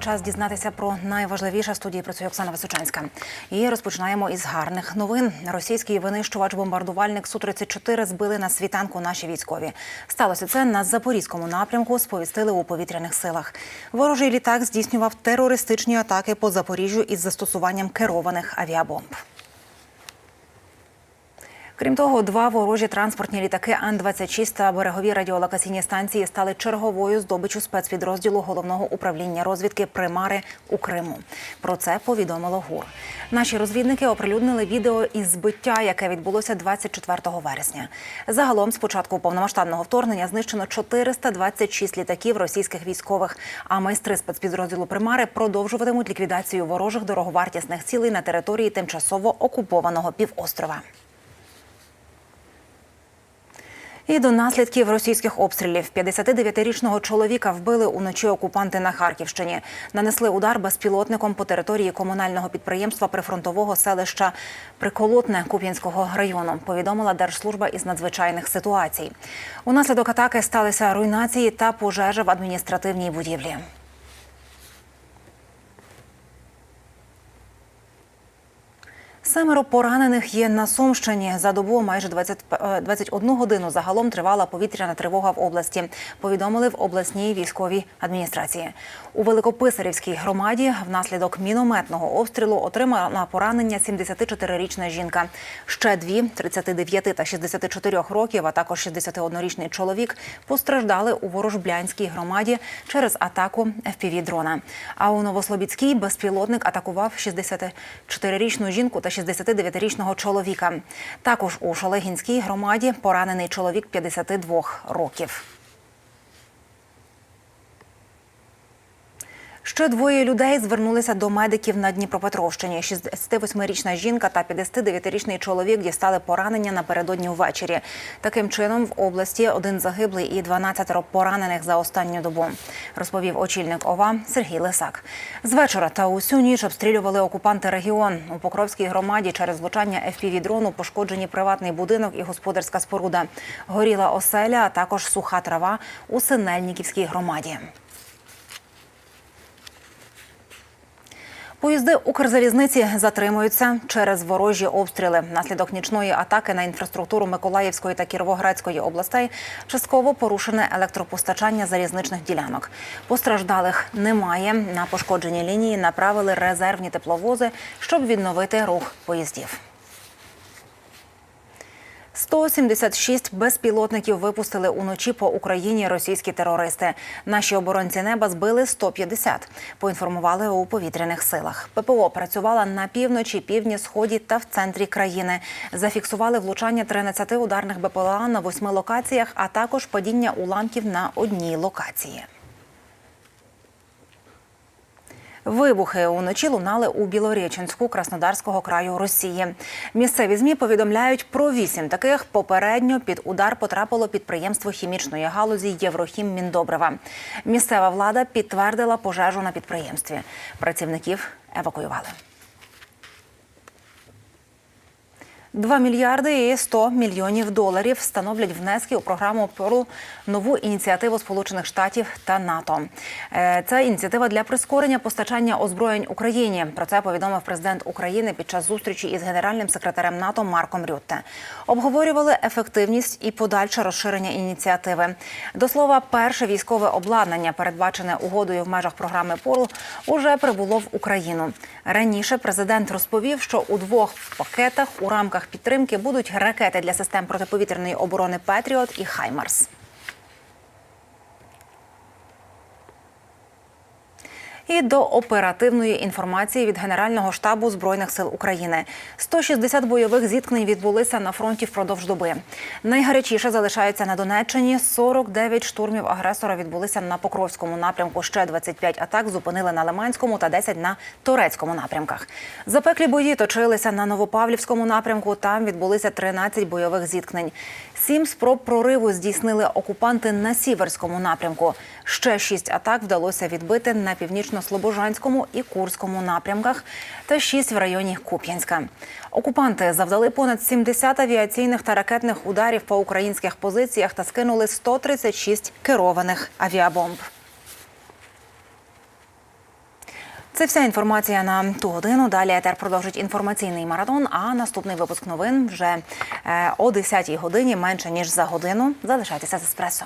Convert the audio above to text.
Час дізнатися про найважливіше студії працює Оксана Височанська. І розпочинаємо із гарних новин. Російський винищувач-бомбардувальник су 34 збили на світанку наші військові. Сталося це на запорізькому напрямку. Сповістили у повітряних силах. Ворожий літак здійснював терористичні атаки по Запоріжжю із застосуванням керованих авіабомб. Крім того, два ворожі транспортні літаки Ан-26 та берегові радіолокаційні станції стали черговою здобиччю спецпідрозділу головного управління розвідки Примари у Криму. Про це повідомило ГУР. Наші розвідники оприлюднили відео із збиття, яке відбулося 24 вересня. Загалом, з початку повномасштабного вторгнення, знищено 426 літаків російських військових. А майстри спецпідрозділу Примари продовжуватимуть ліквідацію ворожих дороговартісних цілей на території тимчасово окупованого півострова. І до наслідків російських обстрілів 59-річного чоловіка вбили уночі окупанти на Харківщині. Нанесли удар безпілотником по території комунального підприємства прифронтового селища Приколотне Куп'янського району. Повідомила Держслужба із надзвичайних ситуацій. Унаслідок атаки сталися руйнації та пожежа в адміністративній будівлі. Семеро поранених є на Сумщині. За добу майже 20, е, 21 годину загалом тривала повітряна тривога в області. Повідомили в обласній військовій адміністрації. У Великописарівській громаді внаслідок мінометного обстрілу отримала поранення 74-річна жінка. Ще дві 39 та 64 років, а також 61-річний чоловік постраждали у Ворожблянській громаді через атаку FPV-дрона. А у Новослобідській безпілотник атакував 64-річну жінку та 69-річного чоловіка. Також у Шолегінській громаді поранений чоловік 52 років. Ще двоє людей звернулися до медиків на Дніпропетровщині. 68-річна жінка та 59-річний чоловік дістали поранення напередодні ввечері. Таким чином, в області один загиблий і 12 поранених за останню добу, розповів очільник ОВА Сергій Лисак. З вечора та усю ніч обстрілювали окупанти регіон. У Покровській громаді через влучання FPV-дрону пошкоджені приватний будинок і господарська споруда. Горіла оселя, а також суха трава у Синельниківській громаді. Поїзди Укрзалізниці затримуються через ворожі обстріли. Наслідок нічної атаки на інфраструктуру Миколаївської та Кіровоградської областей частково порушене електропостачання залізничних ділянок. Постраждалих немає. На пошкоджені лінії направили резервні тепловози, щоб відновити рух поїздів. 176 безпілотників випустили уночі по Україні російські терористи. Наші оборонці неба збили 150, поінформували у повітряних силах. ППО працювала на півночі, півдні, сході та в центрі країни. Зафіксували влучання 13 ударних БПЛА на восьми локаціях, а також падіння уламків на одній локації. Вибухи уночі лунали у Білореченську Краснодарського краю Росії. Місцеві змі повідомляють про вісім таких. Попередньо під удар потрапило підприємство хімічної галузі Єврохім Міндобрива. Місцева влада підтвердила пожежу на підприємстві. Працівників евакуювали. 2 мільярди і 100 мільйонів доларів становлять внески у програму про нову ініціативу Сполучених Штатів та НАТО. Е, Це ініціатива для прискорення постачання озброєнь Україні. Про це повідомив президент України під час зустрічі із генеральним секретарем НАТО Марком Рютте. Обговорювали ефективність і подальше розширення ініціативи. До слова, перше військове обладнання, передбачене угодою в межах програми ПОРУ, уже прибуло в Україну. Раніше президент розповів, що у двох пакетах у рамках підтримки будуть ракети для систем протиповітряної оборони Петріот і Хаймарс. І до оперативної інформації від Генерального штабу збройних сил України. 160 бойових зіткнень відбулися на фронті впродовж доби. Найгарячіше залишається на Донеччині. 49 штурмів агресора відбулися на Покровському напрямку. Ще 25 атак зупинили на Лиманському та 10 на Торецькому напрямках. Запеклі бої точилися на Новопавлівському напрямку. Там відбулися 13 бойових зіткнень. Сім спроб прориву здійснили окупанти на сіверському напрямку. Ще шість атак вдалося відбити на північно-слобожанському і Курському напрямках та шість в районі Куп'янська. Окупанти завдали понад 70 авіаційних та ракетних ударів по українських позиціях та скинули 136 керованих авіабомб. Це вся інформація на ту годину. Далі етер продовжить інформаційний маратон. А наступний випуск новин вже е, о 10-й годині, менше ніж за годину. Залишайтеся з еспресо.